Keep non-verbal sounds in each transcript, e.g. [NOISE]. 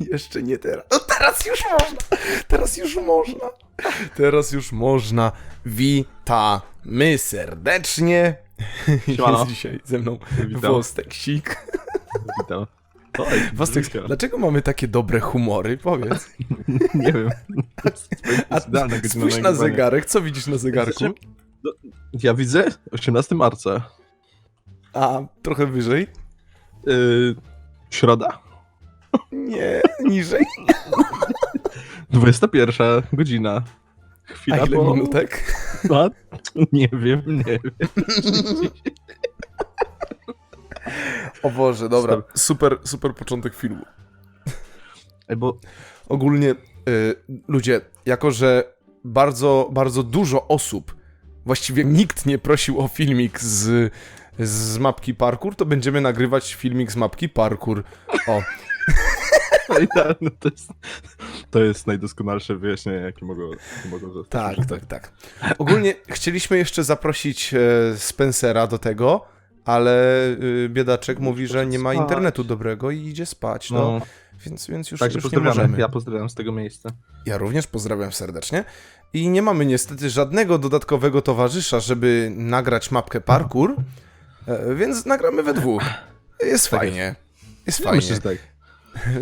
Jeszcze nie teraz. No teraz już można! Teraz już można! Teraz już można. Witamy serdecznie. Siemano. Jest dzisiaj ze mną Witam. Wostek Sik. Witam. Oj, Wostek, blisko. dlaczego mamy takie dobre humory? Powiedz. [LAUGHS] Nie wiem. A godzina spójrz na nagrywania. zegarek. Co widzisz na zegarku? Ja widzę 18 marca. A, trochę wyżej? Yy, środa? Nie, niżej. [LAUGHS] 21 godzina. A Chwila ile po... minutek? A? Nie wiem, nie wiem. O Boże, dobra. Super, super początek filmu. Ej, bo Ogólnie, y, ludzie, jako że bardzo, bardzo dużo osób, właściwie nikt nie prosił o filmik z, z mapki parkour, to będziemy nagrywać filmik z mapki parkour. O, idealne to jest... To jest najdoskonalsze wyjaśnienie, jakie mogło, jakie mogło zostać. tak, tak, tak. Ogólnie chcieliśmy jeszcze zaprosić e, Spencera do tego, ale y, biedaczek mówi, że nie ma internetu dobrego i idzie spać, no. No, Więc, więc już, także już nie możemy. Ja pozdrawiam z tego miejsca. Ja również pozdrawiam serdecznie. I nie mamy niestety żadnego dodatkowego towarzysza, żeby nagrać mapkę parkour, e, więc nagramy we dwóch. Jest Tak fajnie. Jest Ja fajnie. myślę, tak.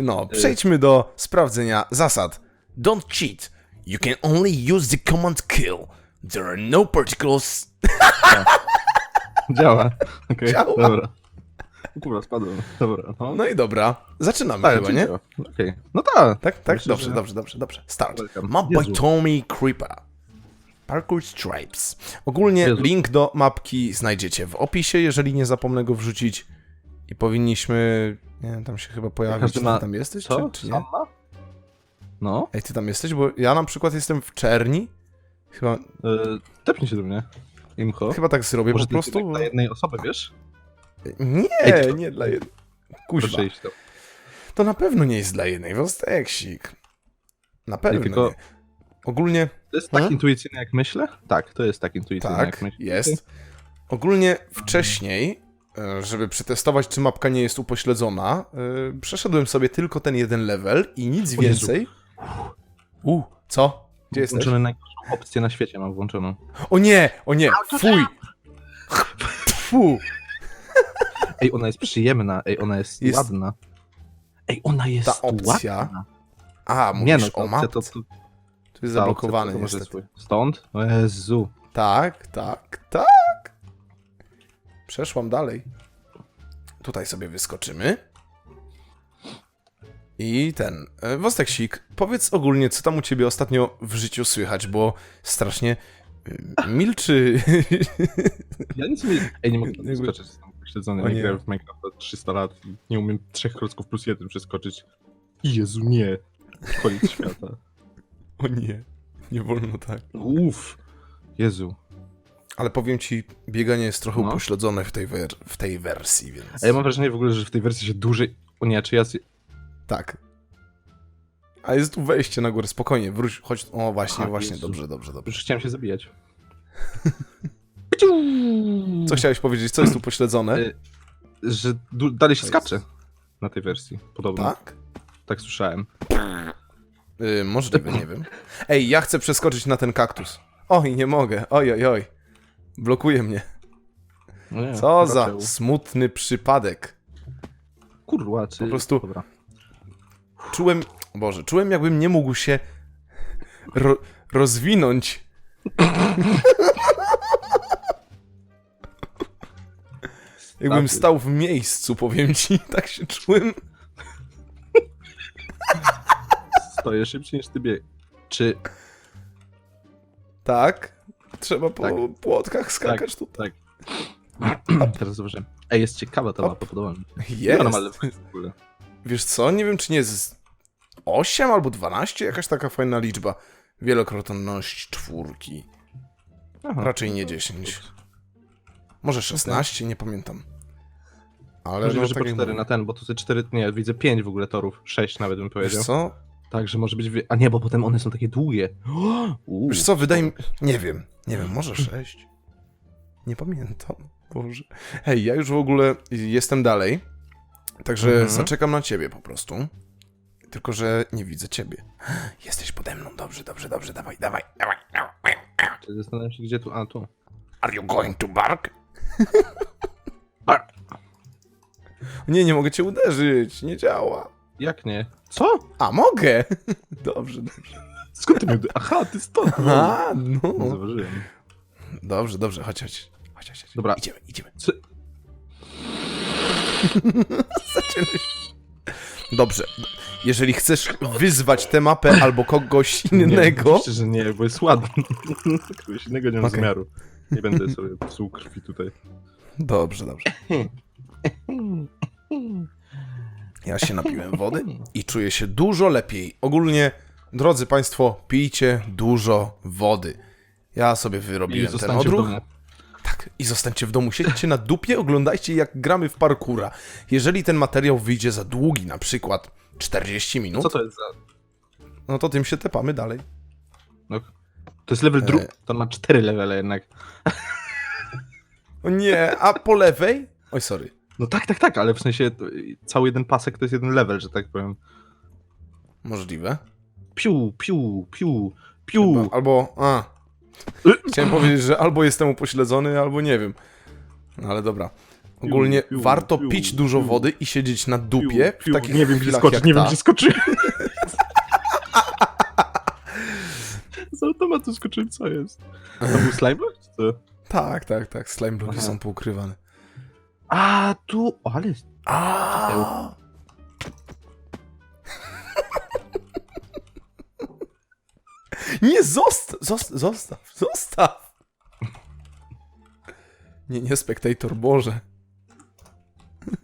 No, przejdźmy do sprawdzenia zasad. Don't cheat. You can only use the command kill. There are no particles. [LAUGHS] Działa. Okej, Działa. dobra. Kurwa, spadłem. Dobra, no. No i dobra, zaczynamy tak, chyba, nie? działa. Okej. No tak. Tak, tak? Myślę, dobrze, że- dobrze, dobrze, dobrze. Start. Welcome. Map by Jezu. Tommy Creeper. Parkour Stripes. Ogólnie Jezu. link do mapki znajdziecie w opisie, jeżeli nie zapomnę go wrzucić. I powinniśmy... Nie wiem, tam się chyba pojawić. Czy ma- ty tam jesteś, Co? czy, czy nie? Ma? No. Ej, ty tam jesteś? Bo ja na przykład jestem w czerni. Chyba, Yy, tepnij się do mnie. Imcho. chyba tak zrobię Może po prostu. tylko dla jednej osoby, wiesz? Nie, Ej, nie dla jednej. Kuźwa. Tam. To na pewno nie jest dla jednej. Wosteksik. Na pewno tylko- nie. Ogólnie... To jest tak Hmm? intuicyjne, jak myślę? Tak, to jest tak intuicyjne, Tak, jak myślę. jest. Ogólnie wcześniej, żeby przetestować, czy mapka nie jest upośledzona, e, przeszedłem sobie tylko ten jeden level i nic O więcej. U, co? Gdzie jesteś? Włączone najgorszą opcję na świecie mam włączoną. O nie, o nie, fuj! Fu! [LAUGHS] Ej, ona jest przyjemna, ej, ona jest, Jest- ładna. Ej, ona jest Ta opcja? ładna. A, Nie mówisz no, ta o opcja mapce. to, To, to, jest opcja to może niestety. Stąd? O Jezu. Tak, tak. Przeszłam dalej. Tutaj sobie wyskoczymy. I ten. e, Wosteksik, powiedz ogólnie, co tam u ciebie ostatnio w życiu słychać, bo strasznie y, milczy. Ja nic nie... Ej, nie mogę tam [LAUGHS] Jakby- skoczyć, jestem pośledzony, nie nie. grałem w Minecrafta 300 lat i nie umiem trzech klocków plus jeden przeskoczyć. Jezu, nie. Koniec świata. [LAUGHS] o nie, nie wolno tak. Uff. Jezu. Ale powiem ci, bieganie jest trochę No. upośledzone w tej, wer- w tej wersji, więc. A ja mam wrażenie w ogóle, że w tej wersji się dłużej... O nie, czy ja... Tak. A jest tu wejście na górę, spokojnie, wróć, chodź. O, właśnie, Aha, właśnie, Jezu. dobrze, dobrze, dobrze. Już chciałem się zabijać. [LAUGHS] Co chciałeś powiedzieć? Co jest tu pośledzone? Y, Że dalej się skacze na tej wersji, podobno. Tak, Tak? słyszałem. Yy, możliwe, nie wiem. Ej, ja chcę przeskoczyć na ten kaktus. Oj, nie mogę. Oj, oj, oj. Blokuje mnie. No nie, Co za raczej. smutny przypadek. Kurwa, czy... Po prostu- Dobra. Czułem, Boże, czułem jakbym nie mógł się ro rozwinąć. [LAUGHS] Jakbym Staty. stał w miejscu, powiem ci. [LAUGHS] Tak się czułem. Stoję szybciej niż ty bieg. Czy... Tak. Trzeba po Tak. płotkach skakać tutaj. Tak. [CLEARS THROAT] Teraz zobaczymy. Ej, jest ciekawa ta mapa, podoba mi się. Jest. Normalny w ogóle. Wiesz co, nie wiem czy nie jest 8 albo 12, jakaś taka fajna liczba. Wielokrotność czwórki. Aha. Raczej nie 10. Może 16, nie pamiętam. Ale Możliwe, no, że tak po jak 4 mówię. na ten, bo tu te 4, nie, widzę 5 w ogóle torów. 6 nawet bym Wiesz powiedział. co? Tak, że może być... A nie, bo potem one są takie długie. [GASPS] Uuu. Wiesz co, wydaje mi... Nie wiem, nie wiem, może 6. Nie pamiętam. Boże. Hej, ja już w ogóle jestem dalej. Także Mhm. zaczekam na ciebie po prostu. tylko że nie widzę ciebie. [GASPS] Jesteś pode mną, dobrze, dobrze, dobrze, dawaj, dawaj, dawaj. dawaj. Zastanawiam się, gdzie tu... A, tu. Are you going to bark? [LAUGHS] A, Nie, nie mogę cię uderzyć, nie działa. jak nie? Co? A, mogę! [LAUGHS] Dobrze, dobrze. Skąd ty mnie... Aha, ty stąd. A, Nie no. zauważyłem. Dobrze, dobrze, chodź, chodź. Chodź, chodź, chodź. Dobra. Idziemy, idziemy. Co? [LAUGHS] Dobrze. Jeżeli chcesz wyzwać tę mapę albo kogoś [LAUGHS] Nie, innego... oczywiście, że nie, bo jest ładny. [LAUGHS] Kogoś innego nie mam Okej. zamiaru. Nie będę sobie psuł krwi tutaj. Dobrze, dobrze. Ja się napiłem wody i czuję się dużo lepiej. Ogólnie, drodzy Państwo, pijcie dużo wody. Ja sobie I wyrobiłem ten zostańcie w odruch. Tak, i zostańcie w domu, siedźcie na dupie, oglądajcie jak gramy w parkura. Jeżeli ten materiał wyjdzie za długi, na przykład 40 minut, Co to jest za... no to tym się tepamy dalej. No, to jest level drugi. E. To ma cztery levele jednak. O nie, a po lewej? Oj, sorry. No tak, tak, tak, ale w sensie to, cały jeden pasek to jest jeden level, że tak powiem. Możliwe. Piu, piu, piu, piu. Albo, a. Y. Chciałem powiedzieć, że albo jestem upośledzony, albo nie wiem. No ale dobra. Ogólnie piu, warto piu, pić dużo piu. wody i siedzieć na dupie piu, w takich Nie wiem, gdzie jak nie wiem, ta. gdzie skoczyłem. [LAUGHS] Z automatu skoczyłem, co jest? To był slime czy co? Tak, tak, tak. Slime bloki Aha. są poukrywane. A, tu, o, ale. A. Nie, zostaw, zostaw, zostaw, zostaw. Nie, nie, spektator, Boże.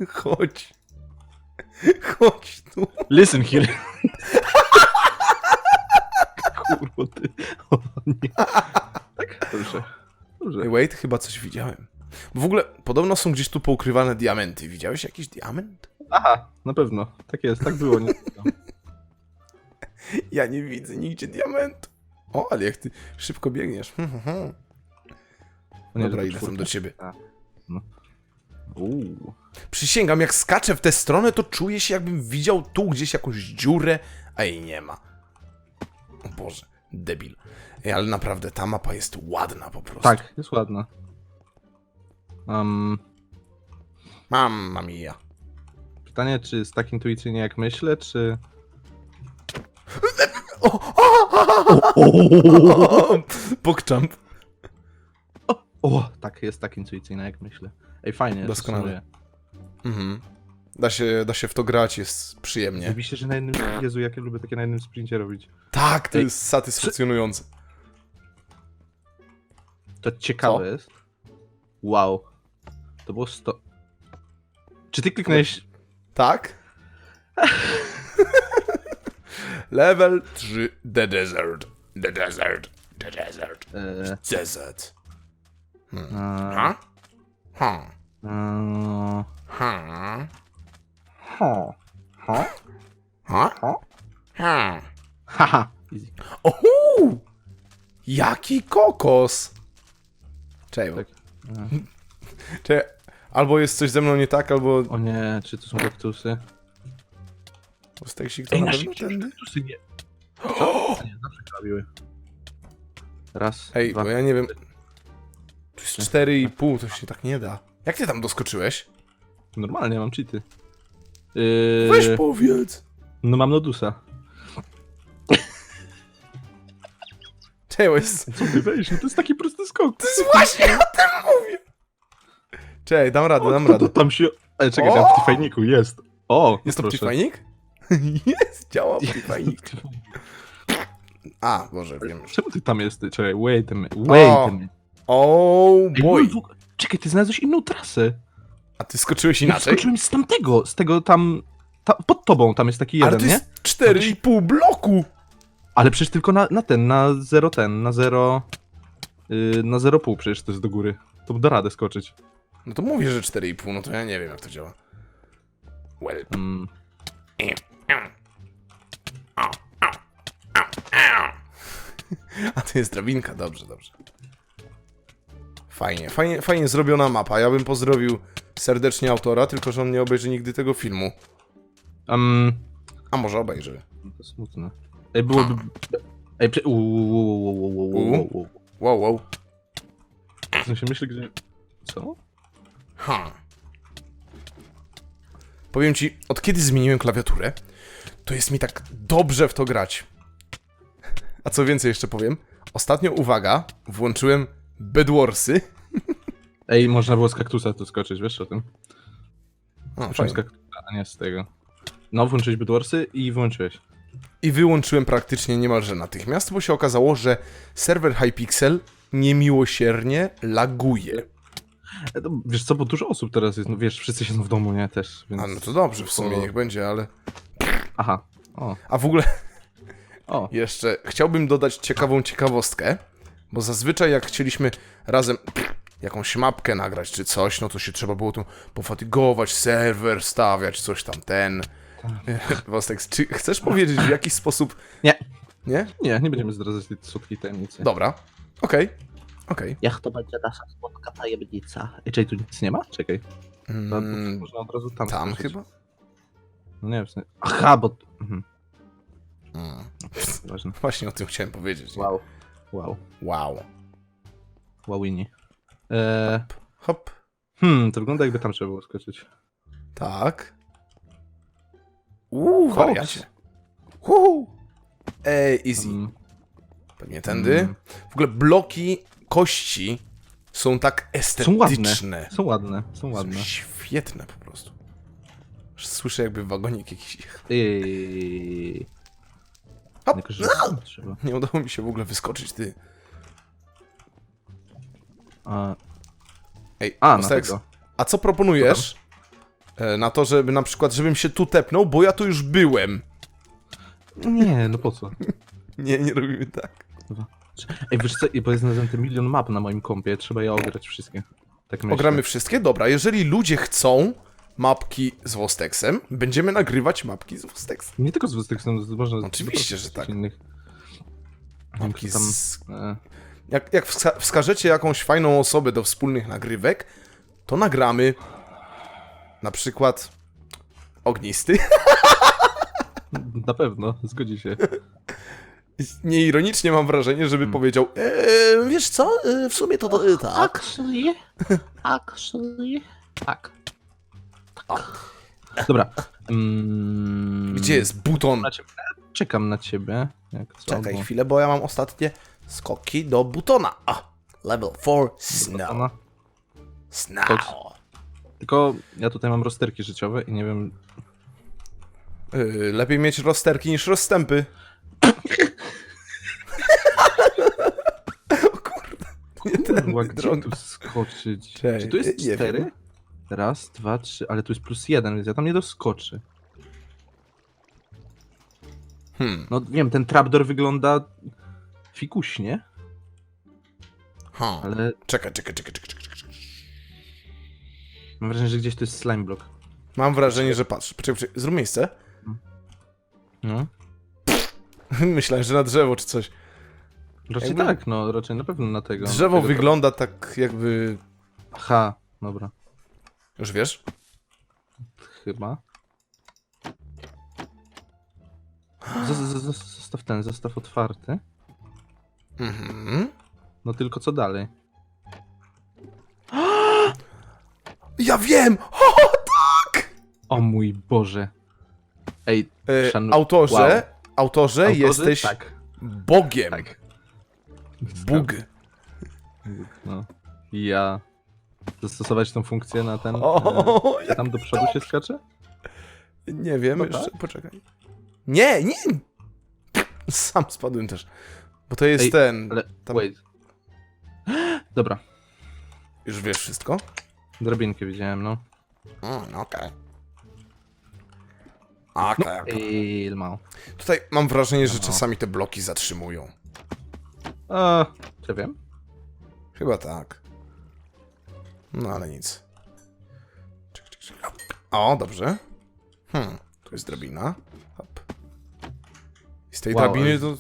Chodź. Chodź tu. Listen here. Kurwa, ty. O nie. Tak, dobrze. Dobrze. Ej, wait, chyba coś widziałem. Bo w ogóle, podobno są gdzieś tu poukrywane diamenty. Widziałeś jakiś diament? Aha, na pewno. Tak jest, tak było. Nie... [LAUGHS] Ja nie widzę nigdzie diamentu. O, ale jak ty szybko biegniesz. Hmm, hmm, hmm. Nie, Dobra, to idę tam czwórka. do ciebie. Uuu. Przysięgam, jak skaczę w tę stronę, to czuję się jakbym widział tu gdzieś jakąś dziurę, a jej nie ma. O Boże, debil. Ej, ale naprawdę, ta mapa jest ładna po prostu. Tak, jest ładna. Um, Mamma mia. pytanie, czy jest tak intuicyjnie jak myślę, czy... Pokczamp. O, tak, jest tak intuicyjna jak myślę. Ej, fajnie. Doskonale. Mhm. Da się, da się w to grać, jest przyjemnie. Zajebiście, że na jednym... Jezu, jak ja lubię takie na jednym sprincie robić. Tak, to Ej, jest satysfakcjonujące. To ciekawe Co? jest. Wow. To było 100... Czy ty kliknąłeś... Tak? [LAUGHS] Level 3, The Desert. The Desert. The Desert. E, Desert. e, Ha? Ha? e, Ha? ha. Ha? Ha? Ha? Haha. Easy. Ohu! Jaki kokos! Czekaj, Tak. E, czekaj. Albo jest coś ze mną nie tak, albo O nie, czy to są kaktusy? Steksik to Ej, na pewno kaktusy nie. Zawsze. Raz, Ej, dwa. bo ja nie wiem. Tu jest 4,5, to się tak nie da. Jak ty tam doskoczyłeś? Normalnie, mam cheaty. Yy, Weź powiedz! No mam Nodusa. Jest... Co ty weź? No to jest taki prosty skok. To jest właśnie o tym mówię! Czekaj, dam radę, dam to, radę. to tam się... Ej, czekaj, O! tam w Optifajniku jest. O, Jest to proszę. [LAUGHS] Jest, działa Optifajnik. A, Boże, wiem już. Czemu ty tam jesteś? Czekaj, wait a minute, wait O, a minute. Oh Ej, boy! no, Czekaj, ty znalazłeś inną trasę. A ty skoczyłeś Ja inaczej? skoczyłem z tamtego, z tego tam... Ta, pod tobą tam jest taki Ale jeden, to nie? jest 4,5 bloku! Ale przecież tylko na, na ten, na zero ten, na zero... Yy, na zero pół przecież to jest do góry. To da radę skoczyć. No to mówię, że 4,5, no to ja nie wiem jak to działa. Well. Mm. [LAUGHS] A to jest drabinka, dobrze, dobrze. Fajnie, fajnie, fajnie zrobiona mapa. Ja bym pozdrowił serdecznie autora, tylko że on nie obejrzy nigdy tego filmu. Um, A może obejrzy. To smutne. Ej, byłoby... Ej, prze... Uuu. Wow, wow. W sensie myślę, gdzie... Co? Ha. Powiem ci, od kiedy zmieniłem klawiaturę, to jest mi tak dobrze w to grać. A co więcej jeszcze powiem, ostatnio, uwaga, włączyłem Bedwarsy. Ej, można było z kaktusa tu skoczyć, wiesz o tym? O, Skoczyłem z kaktusa, a nie z tego. No, włączyłeś Bedwarsy i wyłączyłeś. I wyłączyłem praktycznie niemalże natychmiast, bo się okazało, że serwer Hypixel niemiłosiernie laguje. E, to, wiesz co, bo dużo osób teraz jest, no wiesz, wszyscy siedzą w domu, nie? Też, więc... A no to dobrze, w sumie niech będzie, ale... Aha. O, A w ogóle o. [LAUGHS] jeszcze chciałbym dodać ciekawą ciekawostkę, bo zazwyczaj jak chcieliśmy razem jakąś mapkę nagrać czy coś, no to się trzeba było tu pofatygować, serwer stawiać, coś tam, ten. [LAUGHS] Wostek, czy chcesz powiedzieć w jaki sposób... Nie. Nie? Nie, nie będziemy zdradzać tej słodkiej tajemnicy. Dobra. Okej. Okej. Jak to będzie nasza słodka tajemnica? Czekaj, tu nic nie ma? Czekaj. To, to Mm, można od razu tam tam skoczyć. chyba? No nie wiem, w sensie... Aha, bo... Mhm, Mm. ważne. [LAUGHS] Właśnie o tym chciałem powiedzieć. nie? Wow. Wow. Wow. Wowini. Eee, Hop. hmm, to wygląda jakby tam trzeba było skoczyć. Tak. Uuu, Koks. wariacie. Uhu. Ej, easy. Mm, Pewnie tędy. Mm. W ogóle bloki kości są tak Są ładne. estetyczne. Są ładne, są Są ładne. świetne po Słyszę jakby wagonik jakiś Hop. tylko, że trzeba. Nie udało mi się w ogóle wyskoczyć, ty. A, Ej, a na tego. a co proponujesz? E, Na to, żeby na przykład, żebym się tu tepnął, bo ja tu już byłem. Nie, no po co? [LAUGHS] Nie, nie robimy tak. Ej, wiesz co, bo jest na ten milion map na moim kompie, trzeba je ograć wszystkie. Tak myślę. Ogramy wszystkie? Dobra, jeżeli ludzie chcą mapki z Wosteksem, będziemy nagrywać mapki z Wosteksem. Nie tylko z Westexem, można... Oczywiście, że tak. Innych. Mapki tam- z... E, Jak, jak wska wskażecie jakąś fajną osobę do wspólnych nagrywek, to nagramy na przykład ognisty. [LAUGHS] na pewno, zgodzi się. Nieironicznie mam wrażenie, żeby powiedział eee, wiesz co, e, w sumie to, to e, tak. Actually, actually, tak. Dobra. Mm, Gdzie jest buton? Na ciebie. Czekam na ciebie. Jak co, Czekaj bo- chwilę, bo ja mam ostatnie skoki do butona. A, level 4, snow. Ona- Snow. Tylko ja tutaj mam rozterki życiowe i nie wiem. Yy, lepiej mieć rozterki niż rozstępy. [LAUGHS] o kurde. Nie ten Kurwa, gdzie tu skoczyć? Czy tu jest nie wiem. cztery? Raz, dwa, trzy, ale tu jest plus jeden, więc ja tam nie doskoczy. Hmm. No wiem, ten trapdoor wygląda fikuśnie, Ha. ale Czekaj, czekaj, czekaj, czekaj, czekaj. czekaj. mam wrażenie, że gdzieś to jest slime block. Mam wrażenie, że patrz. Poczekaj, poczekaj. Zrób miejsce. No. [LAUGHS] Myślałem, że na drzewo czy coś. Raczej Jakby- tak, no, raczej na pewno na tego. Drzewo tego wygląda tak jakby... Aha, dobra, Już wiesz? chyba. Z- z- z- Zostaw ten, zostaw otwarty. Mhm. No tylko co dalej? [GASPS] Ja wiem! [LAUGHS] O, tak! O mój Boże. Ej, E, Szanu- autorze, Wow. autorze, autorzy? jesteś Tak, Bogiem. tak. Bóg. No. Ja zastosować tą funkcję na ten. e, O, ja tam do przodu się skacze? Nie wiem, No jeszcze, tak? poczekaj. Nie, nie! Sam spadłem też. Bo to jest Ej, ten. Ale. Tam- Wait. [GASPS] Dobra, Już wiesz wszystko? drabinkę widziałem, no. Mm, okej. Okej, okej. Ilmał. Tutaj mam wrażenie, że No. czasami te bloki zatrzymują. A, ja wiem. Chyba tak. No ale nic. O, dobrze. Hmm, tu jest drabina. Hop. I z tej Wow, drabiny to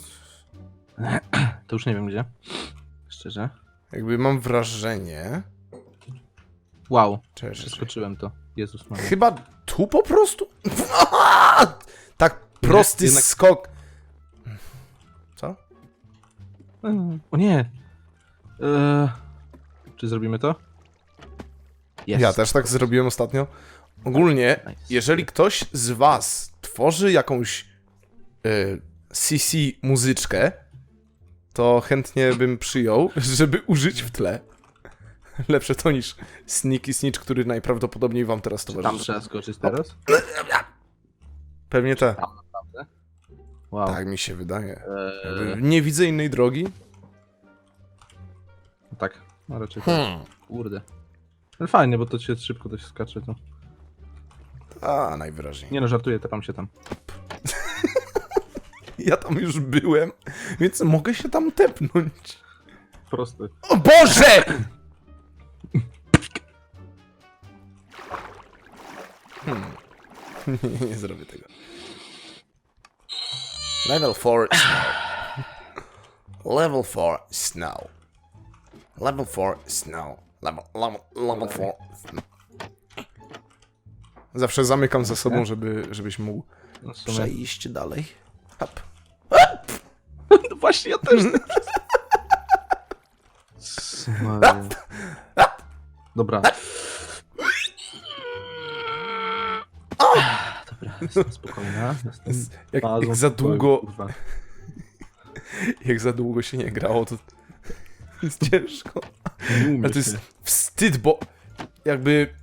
[CLEARS THROAT] To już nie wiem gdzie. Szczerze. jakby mam wrażenie... Wow, Cześć, cześć. przeskoczyłem to. Jezus Maria. Chyba tu po prostu? [LAUGHS] tak prosty Jednak- skok. Co? Mm, O nie. Eee, czy zrobimy to? Jest. Ja też tak zrobiłem ostatnio. Ogólnie, Nice. jeżeli ktoś z was tworzy jakąś y, CC muzyczkę, to chętnie bym przyjął, [LAUGHS] żeby użyć w tle. Lepsze to niż Sneaky Snitch, który najprawdopodobniej wam teraz Tam towarzyszy. trzeba skoczyć teraz? Pewnie tak. Tam naprawdę? Wow. Tak mi się wydaje. Eee, Nie widzę innej drogi. tak. No raczej tak. Hmm. Kurde. Ale fajnie, bo to się szybko dość skacze. To. A, najwyraźniej. Nie no, żartuję, tepam się tam. [LAUGHS] Ja tam już byłem, więc mogę się tam tepnąć. Prosty. O Boże! Hmm. [LAUGHS] Nie zrobię tego. Level 4 snow. Level 4 snow. Level 4 snow. Level, level, level 4 snow. Zawsze zamykam za sobą, żeby, żebyś mógł No, w sumie... przejść dalej. Hop. [LAUGHS] No właśnie, ja też. Maria. Dobra. Dobra, jestem spokojna. Jestem Jak, jak za długo kurwa. [LAUGHS] jak za długo się nie grało, to [LAUGHS] jest ciężko. Nie Ale to jest wstyd, bo jakby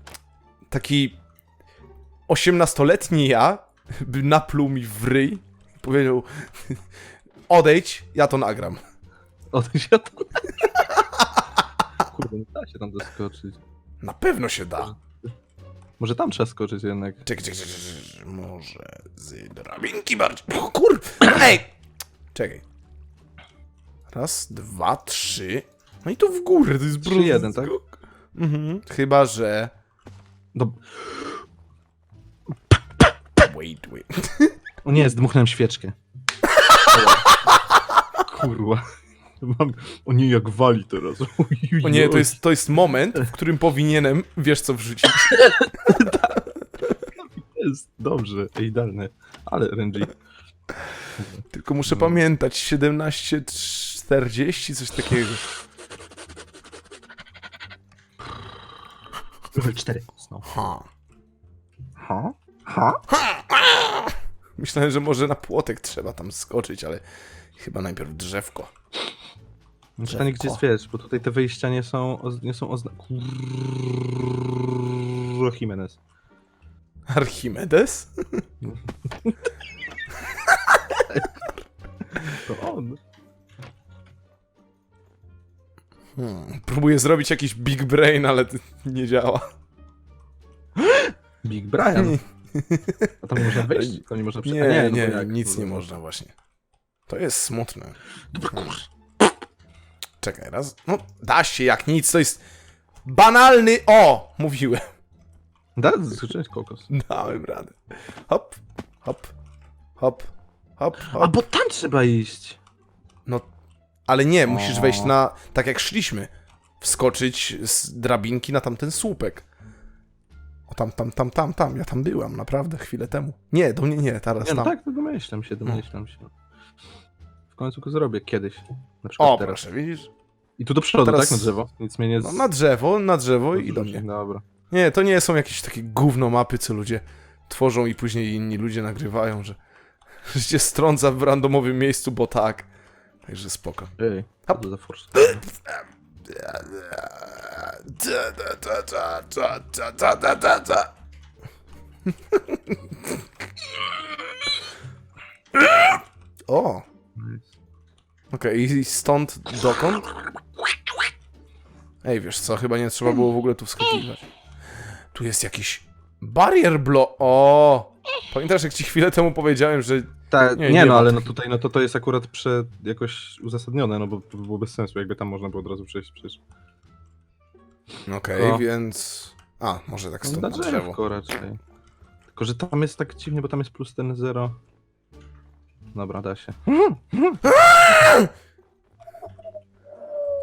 taki 18-letni ja by napluł mi w ryj i powiedział odejdź, ja to nagram. O, to się [LAUGHS] to... Kurde, nie da się tam doskoczyć. Na pewno się da. Może tam trzeba skoczyć jednak. Czekaj, czekaj, czekaj, czekaj. może z drabinki bardziej. O kur... [CLEARS THROAT] Ej! Czekaj. Raz, dwa, trzy. No i to w górę, to jest Trzy, prosty jeden, tak? skok. Mhm. Chyba, że... Dob Wait, wait. [LAUGHS] o nie, zdmuchnąłem świeczkę. Kurwa. Mam... O nie, jak wali teraz. O nie, to jest, to jest moment, w którym powinienem, wiesz co wrzucić. [LAUGHS] jest dobrze, idealne. Ale RNG. Tylko muszę pamiętać, 17, 40, coś takiego. Level 4. No. Ha. Ha? Ha? Myślałem, że może na płotek trzeba tam skoczyć, ale chyba najpierw drzewko. Pytanie, gdzie jest wiesz, bo tutaj te wyjścia nie są, oz- nie są ozna... Kurwa, Jimenez. Archimedes? [LAUGHS] To on. Hmm. Próbuję zrobić jakiś big brain, ale [LAUGHS] nie działa. [GASPS] Big Brian. A tam nie można [LAUGHS] wejść? Tam nie można? Nie, A nie, no bo jak? nic nie można właśnie. To jest smutne. Dobra, Hmm. kurwa. Czekaj, raz. No, da się jak nic, to jest banalny. O! Mówiłem. Da, skoczyłeś kokos. Dałem radę. Hop, hop, hop, hop, A hop. bo tam trzeba iść. No, ale nie, musisz wejść na, tak jak szliśmy, wskoczyć z drabinki na tamten słupek. O, tam, tam, tam, tam, tam, ja tam byłam, naprawdę, chwilę temu. Nie, do mnie nie, teraz Nie, no tam. tak, to domyślam się, domyślam się. W końcu go zrobię kiedyś. Na przykład O, teraz. proszę, widzisz? I tu do przodu, Teraz- tak? Na drzewo. Nic mnie nie... No, na drzewo, na drzewo i do mnie. Dobra. Nie, to nie są jakieś takie gówno mapy, co ludzie tworzą i później inni ludzie nagrywają, że, [LAUGHS] że cię strąca w randomowym miejscu, bo tak. Także spoko. Ej, Hop. za force? [LAUGHS] O, okej, i stąd dokąd? Ej, wiesz co, chyba nie trzeba było w ogóle tu wskakiwać. Tu jest jakiś barier blo... O! Pamiętasz, jak ci chwilę temu powiedziałem, że... Tak, Nie, nie, nie no ma ale no tutaj no to, to jest akurat prze, jakoś uzasadnione, no bo to by było bez sensu, jakby tam można było od razu przejść przecież. Okej, O. więc... A, może tak No, stąd na na drzewo. drzewko raczej. Tylko, że tam jest tak dziwnie, bo tam jest plus ten zero. Dobra, da się. [LAUGHS]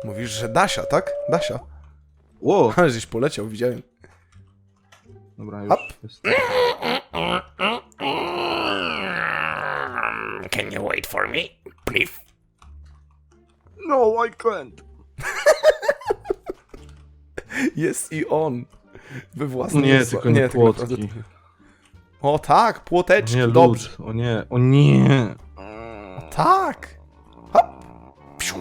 Mówisz, że Dasia, tak? Dasia. Ło! [LAUGHS] Ale żeś poleciał, widziałem. Dobra, już Hop. jest. [LAUGHS] Can you wait for me, please? No, I can't. [LAUGHS] Jest i on. We własnym Nie, tylko nie, tak płotki. naprawdę- O tak, płoteczki, Nie, dobrze. lód. O nie, o nie. Tak. Psiu.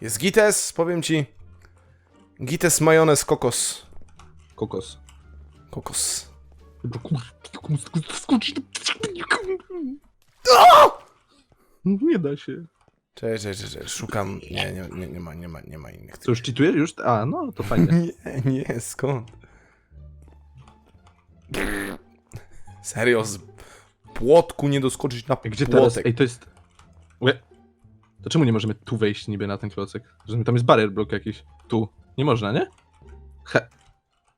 Jest gites, powiem ci. Gites, majonez, kokos. Kokos. Kokos. Dobra, kur- skoczyć. Nie da się. Cześć, cześć, cześć, cześć. szukam. Nie, nie, nie, nie ma, nie ma, nie ma innych. Co, już cheatujesz? Już? A, no, to fajnie. [LAUGHS] Nie, nie, skąd? Serio, z płotku nie doskoczyć na Gdzie teraz? płotek. Ej, to jest... Łe. To czemu nie możemy tu wejść niby na ten klocek? Że tam jest barrier block jakiś. Tu. Nie można, nie? He.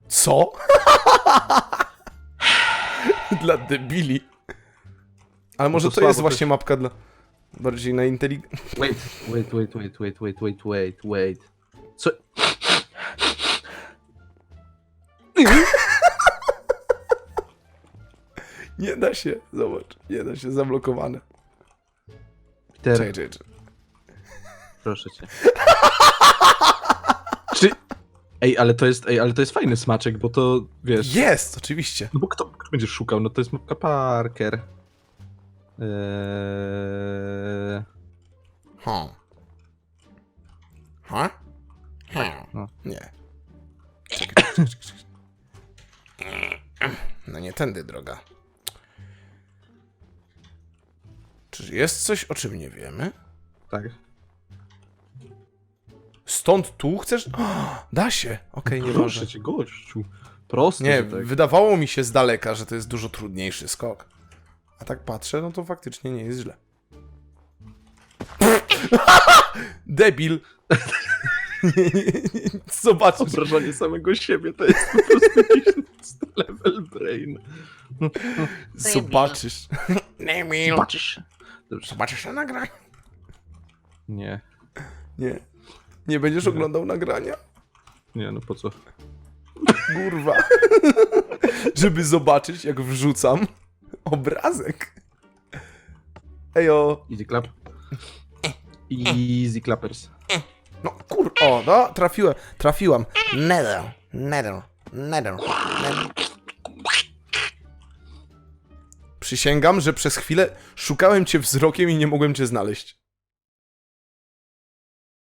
Co? [LAUGHS] [LAUGHS] dla debili. Ale może No to to, jest właśnie mapka dla bardziej na inteligentnych. [LAUGHS] Wait, wait, wait, wait, wait, wait, wait, wait, wait. Co? [LAUGHS] Nie da się, zobacz, nie da się, zablokowane. Peter, Czekaj, czekaj, czekaj. proszę cię. Ej, ale to jest, ej, ale to jest fajny smaczek, bo to, wiesz... Jest, oczywiście. No bo kto, kto będzie szukał? No to jest mapka Parker. Eee... Ha. Ha? Ha. No. Nie. Czekaj, czekaj, czekaj, czekaj. No nie tędy droga. Czy jest coś, o czym nie wiemy? Tak. Stąd tu chcesz? O, [GASPS] da się. Okej, nie może. Proszę cię, gościu. Proste, Nie, że tak. wydawało mi się z daleka, że to jest dużo trudniejszy skok. A tak patrzę, no to faktycznie nie jest źle. [LAUGHS] Debil. Nie, nie, nie, Zobaczysz. Obrażanie samego siebie to jest po prostu jakiś [LAUGHS] level brain. [LAUGHS] Zobaczysz. Debil. Zobaczysz. Dobrze. Zobaczysz na nagraniu. Nie, Nie. Nie będziesz Nie. oglądał nagrania? nie, no po co? Kurwa. [LAUGHS] Żeby zobaczyć, jak wrzucam obrazek. Ejo. Easy clap. Easy clappers. No kur... O, no, trafiłem, trafiłam. Nether, nether, nether, nether. Przysięgam, że przez chwilę szukałem cię wzrokiem i nie mogłem cię znaleźć.